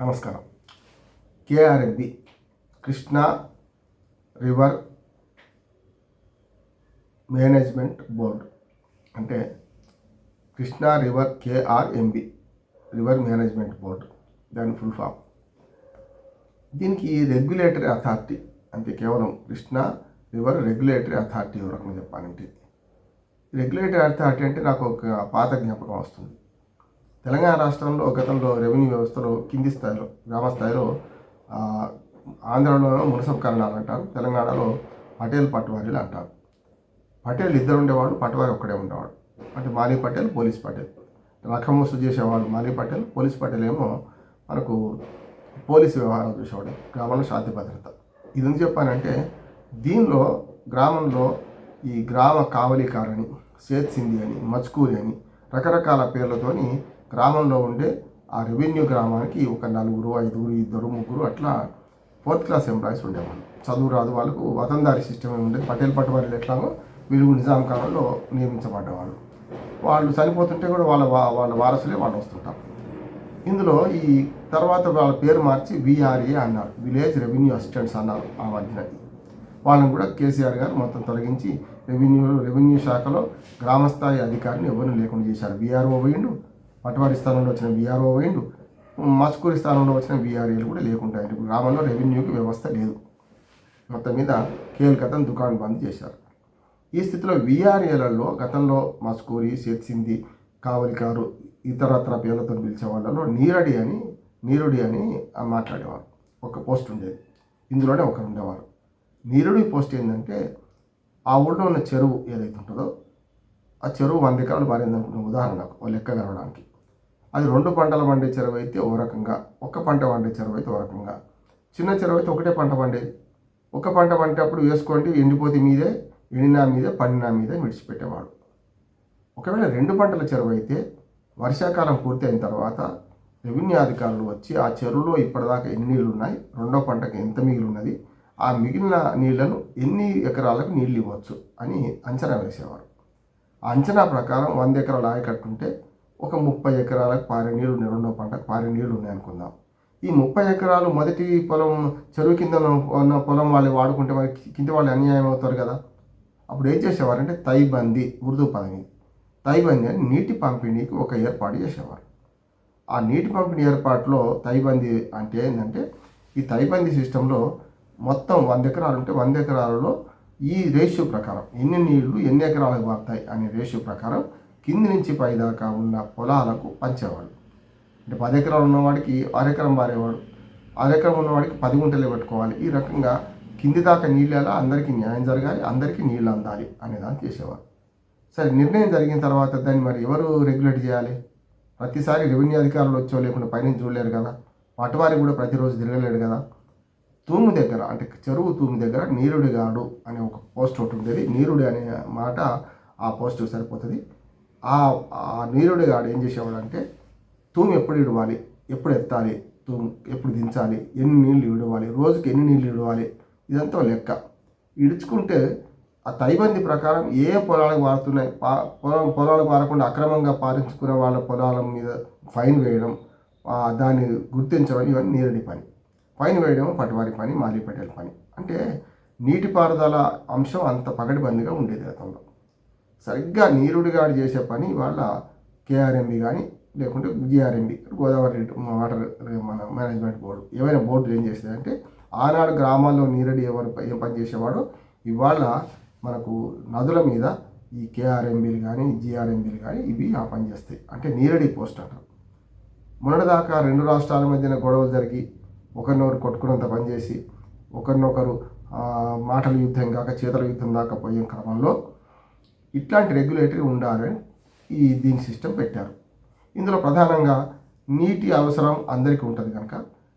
నమస్కారం. KRMB Krishna river management board. అంటే Krishna river KRMB river management board. దాని full form. దీనికి regulatory authority అంటే కేవలం కృష్ణా రివర్ రెగ్యులేటరీ అథారిటీ రకంగా చెప్పాలంటే. రెగ్యులేటరీ అథారిటీ అంటే నాకు ఒక పాత జ్ఞాపకం వస్తుంది. తెలంగాణ రాష్ట్రంలో గతంలో రెవెన్యూ వ్యవస్థలో కింది స్థాయిలో గ్రామ స్థాయిలో ఆంధ్రలో మున్సబ్ కరణాలు అంటారు తెలంగాణలో పటేల్ పట్వారీలు అంటారు. పటేల్ ఇద్దరు ఉండేవాడు పట్వారి ఒక్కడే ఉండేవాడు. అంటే మాలీ పటేల్ పోలీస్ పటేల్. రకమోసు చేసేవాడు మాలీ పటేల్ పోలీస్ పటేల్ ఏమో మనకు పోలీసు వ్యవహారం చూసేవాడు గ్రామంలో శాంతి భద్రత. ఇది ఎందుకు చెప్పానంటే దీనిలో గ్రామంలో ఈ గ్రామ కావలికారని సేత్ సింధి అని మచ్కూరి అని రకరకాల పేర్లతోని గ్రామంలో ఉండే ఆ రెవెన్యూ గ్రామానికి ఒక నలుగురు ఐదుగురు ఇద్దరు ముగ్గురు అట్లా ఫోర్త్ క్లాస్ ఎంప్లాయీస్ ఉండేవాళ్ళు. చదువు రాదు వాళ్ళకు వతందారి సిస్టమ్ ఉండేది. పటేల్ పట్టువాళ్ళు ఎట్లాగో వీళ్ళు నిజాం కాలంలో నియమించబడ్డవాళ్ళు. వాళ్ళు చనిపోతుంటే కూడా వాళ్ళ వా- వాళ్ళ వారసులే వాళ్ళు వస్తుంటారు. ఇందులో ఈ తర్వాత వాళ్ళ పేరు మార్చి విఆర్ఏ అన్నారు. విలేజ్ రెవెన్యూ అసిస్టెంట్స్ అన్నారు ఆ మధ్యనది. వాళ్ళని కూడా కేసీఆర్ గారు మొత్తం తొలగించి రెవెన్యూ రెవెన్యూ శాఖలో గ్రామస్థాయి అధికారిని ఎవరిని లేకుండా చేశారు? విఆర్ఓ పోయిండు అటువారి స్థానంలో వచ్చిన బీఆర్ఓ పోయిండు మస్కూరి స్థానంలో వచ్చిన బీఆర్ఏలు కూడా లేకుండా ఇప్పుడు గ్రామంలో రెవెన్యూకి వ్యవస్థ లేదు. మొత్తం మీద కేల్కతను దుకాణం బంద్ చేశారు. ఈ స్థితిలో విఆర్ఏలలో గతంలో మస్కూరి సేత్ కావలికారు ఇతరత్ర పేర్లతో పిలిచే వాళ్ళలో నీరడి అని నీరుడి అని మాట్లాడేవారు. ఒక పోస్ట్ ఉండేది. ఇందులోనే ఒకరు ఉండేవారు. నీరుడి పోస్ట్ ఏంటంటే ఆ ఊళ్ళో ఉన్న చెరువు ఏదైతే ఉంటుందో ఆ చెరువు వంద ఎకరాలు పారిందనుకున్న ఉదాహరణకు ఓ లెక్క కలవడానికి అది రెండు పంటలు పండే చెరువు అయితే ఓ రకంగా ఒక పంట పండే చెరువు అయితే ఓ రకంగా. చిన్న చెరువు అయితే ఒకటే పంట పండేది. ఒక పంట పండేటప్పుడు వేసుకోండి ఎండిపోతే మీదే ఎండినా మీదే పండినా మీదే విడిచిపెట్టేవాడు. ఒకవేళ రెండు పంటల చెరువు అయితే వర్షాకాలం పూర్తి అయిన తర్వాత రెవెన్యూ అధికారులు వచ్చి ఆ చెరువులో ఇప్పటిదాకా ఎన్ని నీళ్ళు ఉన్నాయి రెండో పంటకి ఎంత మిగిలి ఉన్నది ఆ మిగిలిన నీళ్ళను ఎన్ని ఎకరాలకు నీళ్ళు ఇవ్వచ్చు అని అంచనా వేసేవారు. ఆ అంచనా ప్రకారం వంద ఎకరాలు ఆయకట్టుంటే ఒక ముప్పై ఎకరాలకు పారే నీళ్ళు ఉన్నాయి రెండో పంటకు పారే నీళ్ళు ఉన్నాయి అనుకుందాం. ఈ ముప్పై ఎకరాలు మొదటి పొలం చెరువు కింద ఉన్న పొలం వాళ్ళు వాడుకుంటే వాళ్ళకి కింద వాళ్ళు అన్యాయం అవుతారు కదా? అప్పుడు ఏం చేసేవారంటే తైబంది ఉర్దూ పదవి. తైబంది అని నీటి పంపిణీకి ఒక ఏర్పాటు చేసేవారు. ఆ నీటి పంపిణీ ఏర్పాటులో తైబంది అంటే ఏంటంటే ఈ తైబంది సిస్టంలో మొత్తం వంద ఎకరాలు ఉంటే వంద ఎకరాలలో ఈ రేషియో ప్రకారం ఎన్ని నీళ్ళు ఎన్ని ఎకరాలకు పడతాయి అనే రేషియో ప్రకారం కింది నుంచి పై దాకా ఉన్న పొలాలకు పంచేవాడు. అంటే పది ఎకరాలు ఉన్నవాడికి అరెకరం బారేవాడు అరెకరం ఉన్నవాడికి పది గుంటలే పెట్టుకోవాలి. ఈ రకంగా కింది దాకా నీళ్ళు ఎలా అందరికీ న్యాయం జరగాలి అందరికీ నీళ్ళు అందాలి అనే దాన్ని చేసేవారు. సరే నిర్ణయం జరిగిన తర్వాత దాన్ని మరి ఎవరు రెగ్యులేట్ చేయాలి? ప్రతిసారి రెవెన్యూ అధికారులు వచ్చో లేకుండా పైనుంచి చూడలేరు కదా. పట్టువారి కూడా ప్రతిరోజు తిరగలేడు కదా. తూము దగ్గర అంటే చెరువు తూము దగ్గర నీరుడిగాడు అనే ఒక పోస్ట్ ఒకటి ఉండేది. నీరుడి అనే మాట ఆ పోస్ట్ సరిపోతుంది. ఆ నీరుడి గాడు ఏం చేసేవాడు అంటే తూము ఎప్పుడు ఇడవాలి ఎప్పుడు ఎత్తాలి తూము ఎప్పుడు దించాలి ఎన్ని నీళ్ళు ఇడవాలి రోజుకి ఎన్ని నీళ్ళు ఇడవాలి ఇదంతా లెక్క. ఇడుచుకుంటే ఆ తైబంది ప్రకారం ఏ పొలాలకు పారుతున్నాయి పా పొలం పొలాలకు పారకుండా అక్రమంగా పారించుకునే వాళ్ళ పొలాల మీద ఫైన్ వేయడం దాన్ని గుర్తించడం ఇవన్నీ నీరడి పని. ఫైన్ వేయడం పటవారి పని మాలీ పని. అంటే నీటిపారుదల అంశం అంత పగడిబందిగా ఉండేది గతంలో. సరిగ్గా నీరుడిగాడు చేసే పని ఇవాళ కేఆర్ఎంబి కానీ లేకుంటే జిఆర్ఎంబి గోదావరి వాటర్ మన మేనేజ్మెంట్ బోర్డు ఏవైనా బోర్డులు ఏం చేస్తాయంటే ఆనాడు గ్రామాల్లో నీరడి ఎవరు ఏం పని చేసేవాడో ఇవాళ మనకు నదుల మీద ఈ కేఆర్ఎంబీలు కానీ జిఆర్ఎంబీలు కానీ ఇవి ఆ పని చేస్తాయి. అంటే నీరడి పోస్ట్ అంటారు. మొన్నటిదాకా రెండు రాష్ట్రాల మధ్యన గొడవలు జరిగి ఒకరినొకరు కొట్టుకున్నంత పనిచేసి ఒకరినొకరు మాటల యుద్ధం కాక చేతల యుద్ధం దాకా పోయే క్రమంలో ఇట్లాంటి రెగ్యులేటరీ ఉండాలని ఈ దీని సిస్టమ్ పెట్టారు. ఇందులో ప్రధానంగా నీటి అవసరం అందరికీ ఉంటుంది కనుక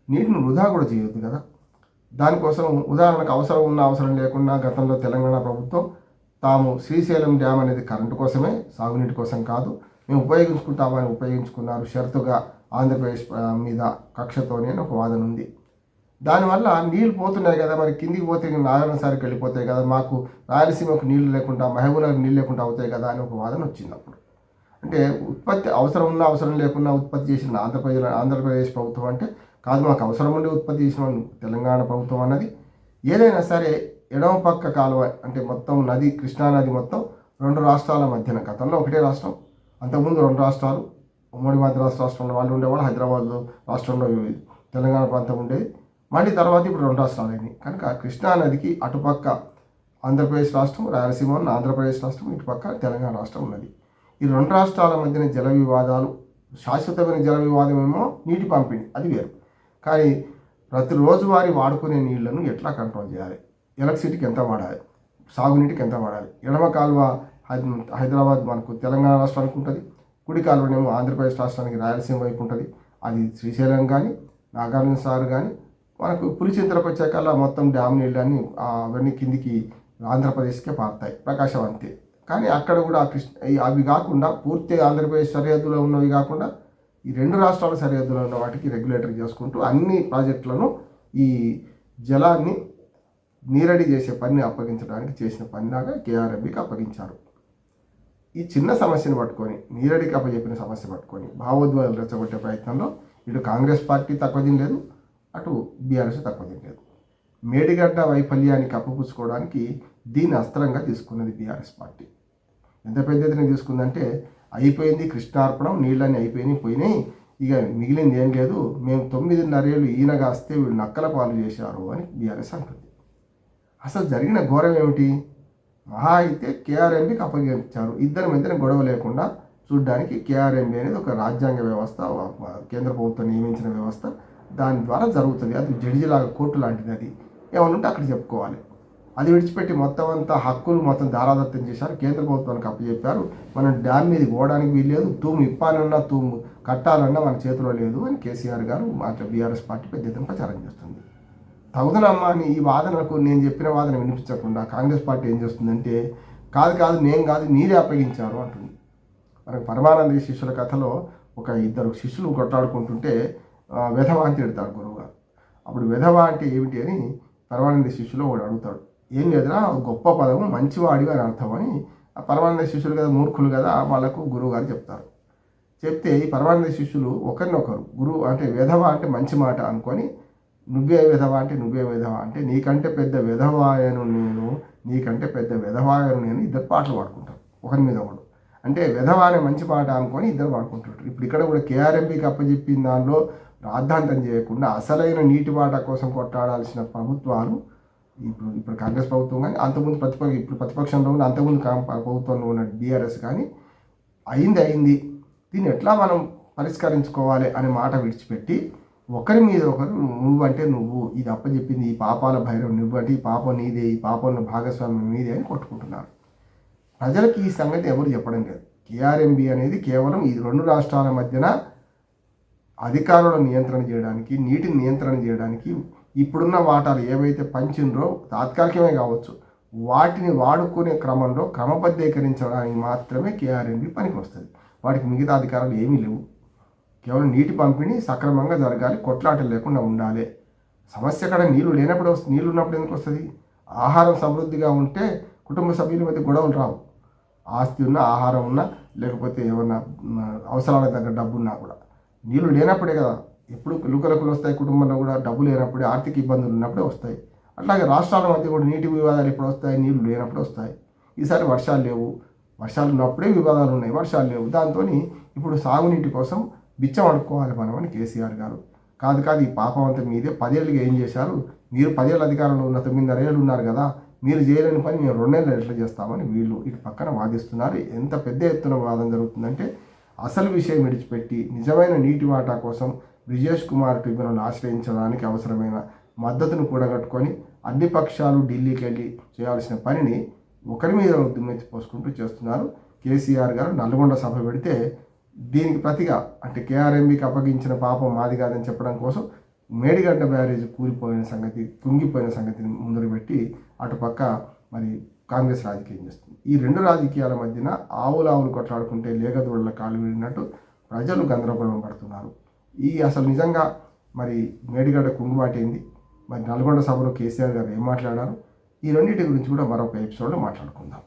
నీటిని వృధా కూడా చేయొద్దు కదా. దానికోసం ఉదాహరణకు అవసరం ఉన్న అవసరం లేకుండా గతంలో తెలంగాణ ప్రభుత్వం తాము శ్రీశైలం డ్యామ్ అనేది కరెంటు కోసమే సాగునీటి కోసం కాదు మేము ఉపయోగించుకుంటామని ఉపయోగించుకున్నారు. షరతుగా ఆంధ్రప్రదేశ్ మీద కక్షతోనే ఒక వాదన ఉంది. దానివల్ల నీళ్ళు పోతున్నాయి కదా మరి కిందికి పోతే నారాయణ సారికి వెళ్ళిపోతాయి కదా మాకు రాయలసీమకు నీళ్ళు లేకుండా మహబూబ్నగర్ నీళ్ళు లేకుండా అవుతాయి కదా అని ఒక వాదన వచ్చింది అప్పుడు. అంటే ఉత్పత్తి అవసరం ఉన్న అవసరం లేకుండా ఉత్పత్తి చేసిన ఆంధ్రప్రదేశ్ ఆంధ్రప్రదేశ్ ప్రభుత్వం అంటే కాదు మాకు అవసరం ఉండి ఉత్పత్తి చేసిన తెలంగాణ ప్రభుత్వం అన్నది. ఏదైనా సరే ఎడమ పక్క కాలువ అంటే మొత్తం నది కృష్ణా నది మొత్తం రెండు రాష్ట్రాల మధ్యన గతంలో ఒకటే రాష్ట్రం అంతకుముందు రెండు రాష్ట్రాలు ఉమ్మడి మద్రాసు రాష్ట్రంలో వాళ్ళు ఉండేవాళ్ళు హైదరాబాద్ రాష్ట్రంలో తెలంగాణ ప్రాంతం ఉండేది. మళ్ళీ తర్వాత ఇప్పుడు రెండు రాష్ట్రాలు అయినాయి. కనుక కృష్ణా నదికి అటుపక్క ఆంధ్రప్రదేశ్ రాష్ట్రం రాయలసీమ ఉన్న ఆంధ్రప్రదేశ్ రాష్ట్రం ఇటుపక్క తెలంగాణ రాష్ట్రం ఉన్నది. ఈ రెండు రాష్ట్రాల మధ్యన జల వివాదాలు శాశ్వతమైన జల వివాదం ఏమో నీటి పంపిణీ అది వేరు. కానీ ప్రతి వారి వాడుకునే నీళ్ళను ఎట్లా కంట్రోల్ చేయాలి? ఎలక్ట్రిసిటీకి ఎంత వాడాలి? సాగునీటికి ఎంత వాడాలి? ఎడమ కాలువ హై- హైదరాబాద్ మనకు తెలంగాణ రాష్ట్రానికి ఉంటుంది. కుడి కాలువనేమో ఆంధ్రప్రదేశ్ రాష్ట్రానికి రాయలసీమ వైపు ఉంటుంది. అది శ్రీశైలం కానీ నాగార్జున సార్ కానీ మనకు పులిచింతలకు వచ్చాకల్లా మొత్తం డ్యామ్ నీళ్ళని అవన్నీ కిందికి ఆంధ్రప్రదేశ్కే పారుతాయి. ప్రకాశం అంతే. కానీ అక్కడ కూడా కృష్ణ అవి కాకుండా పూర్తి ఆంధ్రప్రదేశ్ సరిహద్దులో ఉన్నవి కాకుండా ఈ రెండు రాష్ట్రాల సరిహద్దులో ఉన్న వాటికి రెగ్యులేటర్ చేసుకుంటూ అన్ని ప్రాజెక్టులను ఈ జలాన్ని నీరడి చేసే పనిని అప్పగించడానికి చేసిన పనిలాగా కేఆర్ఎంబికి అప్పగించారు. ఈ చిన్న సమస్యను పట్టుకొని నీరడికి అప్పచెప్పిన సమస్య పట్టుకొని భావోద్వేగాలు రెచ్చగొట్టే ప్రయత్నంలో ఇటు కాంగ్రెస్ పార్టీ తక్కువ తినలేదు అటు బీఆర్ఎస్ తక్కువ మేడిగడ్డ వైఫల్యాన్ని కప్పుపుచ్చుకోవడానికి దీన్ని అస్త్రంగా తీసుకున్నది బీఆర్ఎస్ పార్టీ. ఎంత పెద్ద ఎత్తున తీసుకుందంటే అయిపోయింది కృష్ణార్పణం నీళ్ళన్నీ అయిపోయినాయి పోయినాయి. ఇక మిగిలింది ఏం లేదు మేము తొమ్మిదిన్నరేళ్ళు ఈయన కాస్తే వీళ్ళు నక్కల పాలు చేశారు అని బీఆర్ఎస్ అంటుంది. అసలు జరిగిన ఘోరం ఏమిటి? మహా అయితే కేఆర్ఎంబికి అప్పగించారు. ఇద్దరి మధ్యన గొడవ లేకుండా చూడడానికి కేఆర్ఎంబి అనేది ఒక రాజ్యాంగ వ్యవస్థ కేంద్ర ప్రభుత్వం నియమించిన వ్యవస్థ. దాని ద్వారా జరుగుతుంది. అది జడ్జిలాగా కోర్టు లాంటిది అది. ఏమన్నా ఉంటే అక్కడ చెప్పుకోవాలి. అది విడిచిపెట్టి మొత్తం అంతా హక్కులు మొత్తం దారాదత్తం చేశారు. కేంద్ర ప్రభుత్వానికి అప్పచెప్పారు. మనం డ్యామ్ మీద పోవడానికి వీల్లేదు. తూము ఇప్పాలన్నా తూము కట్టాలన్నా మన చేతిలో లేదు అని కేసీఆర్ గారు మాట్లా బీఆర్ఎస్ పార్టీ పెద్ద ఎత్తున ప్రచారం చేస్తుంది. తగుదనమ్మా అని ఈ వాదనకు నేను చెప్పిన వాదన వినిపించకుండా కాంగ్రెస్ పార్టీ ఏం చేస్తుందంటే కాదు కాదు నేను కాదు మీరే అప్పగించారు అంటుంది. మనకు పరమానంద శిష్యుల కథలో ఒక ఇద్దరు శిష్యులు కొట్లాడుకుంటుంటే వెధవ అని తిడతాడు గురువుగారు. అప్పుడు వెధవ అంటే ఏమిటి అని పరమానంద శిష్యులు వాడు అడుగుతాడు. ఏం లేదురా ఒక గొప్ప పదము మంచివాడివి అని అర్థం అని ఆ పరమానంద శిష్యులు కదా మూర్ఖులు కదా వాళ్ళకు గురువుగారు చెప్తారు. చెప్తే ఈ పరమానంద శిష్యులు ఒకరినొకరు గురువు అంటే వెధవ అంటే మంచి మాట అనుకొని నువ్వే విధవ అంటే నువ్వే విధవ అంటే నీకంటే పెద్ద విధవాయను నేను నీకంటే పెద్ద విధవాయను నేను ఇద్దరు పాటలు పాడుకుంటాను ఒకరి మీద ఒకడు. అంటే విధవ అనే మంచి మాట అనుకొని ఇద్దరు పాడుకుంటారు. ఇప్పుడు ఇక్కడ కూడా కేఆర్ఎంపీకి అప్పచెప్పిన దానిలో రాద్ధాంతం చేయకుండా అసలైన నీటి వాటా కోసం కొట్టాడాల్సిన ప్రభుత్వాలు ఇప్పుడు ఇప్పుడు కాంగ్రెస్ ప్రభుత్వం కానీ అంతకుముందు ప్రతిపక్ష ఇప్పుడు ప్రతిపక్షంలో ఉన్న అంతకుముందు కాం- ప్రభుత్వంలో ఉన్న బీఆర్ఎస్ కానీ అయింది అయింది. దీన్ని ఎట్లా మనం పరిష్కరించుకోవాలి అనే మాట విడిచిపెట్టి ఒకరి మీద ఒకరు నువ్వు అంటే నువ్వు ఇది అప్పచెప్పింది ఈ పాపాల భైరవం నువ్వు అంటే ఈ పాపం నీదే ఈ పాపంలో భాగస్వామ్యం నీదే అని కొట్టుకుంటున్నారు. ప్రజలకు ఈ సంగతి ఎవరు చెప్పడం లేదు. కేఆర్ఎంబి అనేది కేవలం ఈ రెండు రాష్ట్రాల మధ్యన అధికారుల నియంత్రణ చేయడానికి నీటిని నియంత్రణ చేయడానికి ఇప్పుడున్న వాటాలు ఏవైతే పంచిండ్రో తాత్కాలికమే కావచ్చు వాటిని వాడుకునే క్రమంలో క్రమబద్ధీకరించడానికి మాత్రమే కేఆర్ఎన్బి పనికి వస్తుంది. వాటికి మిగతా అధికారాలు ఏమీ లేవు. కేవలం నీటి పంపిణీ సక్రమంగా జరగాలి కొట్లాటలు లేకుండా ఉండాలి. సమస్య అక్కడ నీళ్ళు లేనప్పుడు వస్తుంది నీళ్ళు ఉన్నప్పుడు ఎందుకు వస్తుంది? ఆహారం సమృద్ధిగా ఉంటే కుటుంబ సభ్యుల మధ్య గొడవలు రావు. ఆస్తి ఉన్నా ఆహారం ఉన్నా లేకపోతే ఏమన్నా అవసరాల అవసరాలకు తగ్గ డబ్బు ఉన్నా కూడా. నీళ్ళు లేనప్పుడే కదా. ఎప్పుడు లుకలకులు వస్తాయి కుటుంబంలో కూడా డబ్బు లేనప్పుడే ఆర్థిక ఇబ్బందులు ఉన్నప్పుడే వస్తాయి. అట్లాగే రాష్ట్రాల మధ్య కూడా నీటి వివాదాలు ఎప్పుడు వస్తాయి నీళ్ళు లేనప్పుడు వస్తాయి. ఈసారి వర్షాలు లేవు. వర్షాలు ఉన్నప్పుడే వివాదాలు ఉన్నాయి వర్షాలు లేవు. దాంతో ఇప్పుడు సాగునీటి కోసం బిచ్చం అడుక్కోవాలి మనం అని కేసీఆర్ గారు. కాదు కాదు ఈ పాపం అంతా మీదే. పదేళ్ళుగా ఏం చేశారు? మీరు పదేళ్ళ అధికారంలో ఉన్న తొమ్మిదిన్నర ఏళ్ళు ఉన్నారు కదా. మీరు చేయలేని పని మేము రెండేళ్ళు ఎట్లా చేస్తామని వీళ్ళు ఇటు పక్కన వాదిస్తున్నారు. ఎంత పెద్ద ఎత్తున వాదన జరుగుతుందంటే అసలు విషయం విడిచిపెట్టి నిజమైన నీటి వాటా కోసం బ్రిజేష్ కుమార్ ట్రిబ్యునల్ ఆశ్రయించడానికి అవసరమైన మద్దతును కూడగట్టుకొని అన్ని పక్షాలు ఢిల్లీకి వెళ్ళి చేయాల్సిన పనిని ఒకరి మీద దుమ్మెత్తి పోసుకుంటూ చేస్తున్నారు. కేసీఆర్ గారు నల్గొండ సభ పెడితే దీనికి ప్రతిగా అంటే కేఆర్ఎంబికి అప్పగించిన పాపం మాది కాదని చెప్పడం కోసం మేడిగడ్డ బ్యారేజ్ కూలిపోయిన సంగతి కుంగిపోయిన సంగతిని ముందరు పెట్టి అటుపక్క మరి కాంగ్రెస్ రాజకీయం చేస్తుంది. ఈ రెండు రాజకీయాల మధ్యన ఆవులు ఆవులు కొట్లాడుకుంటే లేగదూడల కాలు విడినట్టు ప్రజలు గందరగోళం పడుతున్నారు. ఈ అసలు నిజంగా మరి మేడిగడ్డ కుంగుబాటైంది మరి నల్గొండ సభలో కేసీఆర్ గారు ఏం మాట్లాడారు? ఈ రెండింటి గురించి కూడా మరొక ఎపిసోడ్లో మాట్లాడుకుందాం.